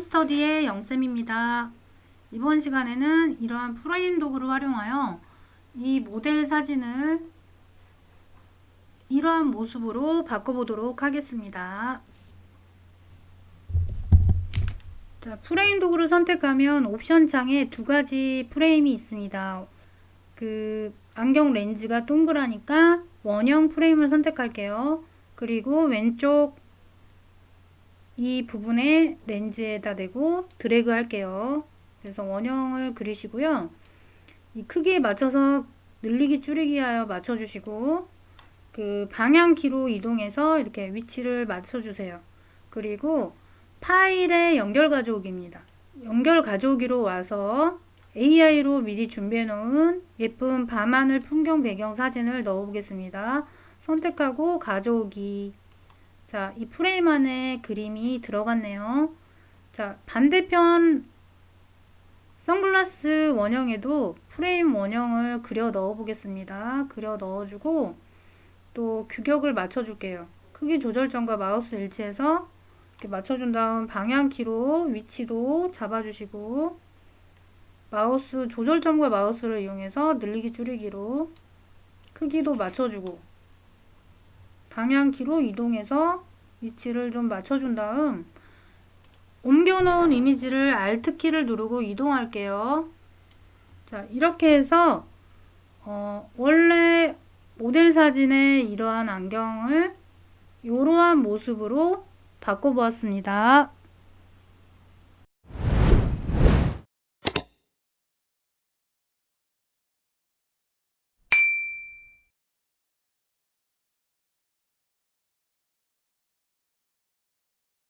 스터디의 영쌤입니다. 이번 시간에는 이러한 프레임 도구를 활용하여 이 모델 사진을 이러한 모습으로 바꿔보도록 하겠습니다. 자, 프레임 도구를 선택하면 옵션 창에 두 가지 프레임이 있습니다. 그 안경 렌즈가 동그라니까 원형 프레임을 선택할게요. 그리고 왼쪽 이 부분에 렌즈에다 대고 드래그 할게요. 그래서 원형을 그리시고요. 이 크기에 맞춰서 늘리기 줄이기 하여 맞춰주시고 그 방향키로 이동해서 이렇게 위치를 맞춰주세요. 그리고 파일의 연결 가져오기입니다. 연결 가져오기로 와서 AI로 미리 준비해 놓은 예쁜 밤하늘 풍경 배경 사진을 넣어 보겠습니다. 선택하고 가져오기. 자, 이 프레임 안에 그림이 들어갔네요. 자, 반대편 선글라스 원형에도 프레임 원형을 그려 넣어 보겠습니다. 그려 넣어주고 또 규격을 맞춰줄게요. 크기 조절점과 마우스 일치해서 이렇게 맞춰준 다음 방향키로 위치도 잡아주시고 마우스 조절점과 마우스를 이용해서 늘리기 줄이기로 크기도 맞춰주고 방향키로 이동해서 위치를 좀 맞춰준 다음 옮겨 놓은 이미지를 Alt키를 누르고 이동할게요. 자, 이렇게 해서 어, 원래 모델 사진의 이러한 안경을 이러한 모습으로 바꿔보았습니다.